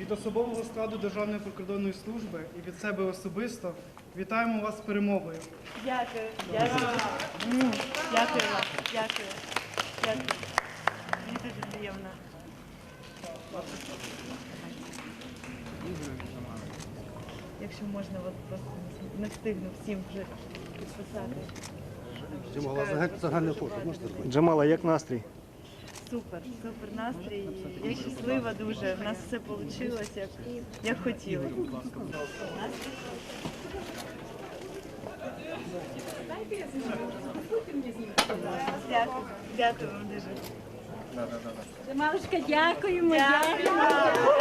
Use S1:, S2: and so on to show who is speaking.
S1: Від особового складу Державної прикордонної служби і від себе особисто вітаємо вас з перемогою.
S2: Дякую, дякую. Дякую вам, дякую. Дякую. Мені дуже приємно. Якщо можна, от просто не встигну всім вже підписати.
S3: Джамала, загаль- фото?
S4: Джамала, як настрій?
S2: Супер, супер настрій. Я щаслива дуже. У нас все вийшло, як, як хотіли. Дякую, дякую вам дуже.
S5: Малушка, дякуємо, дякуємо.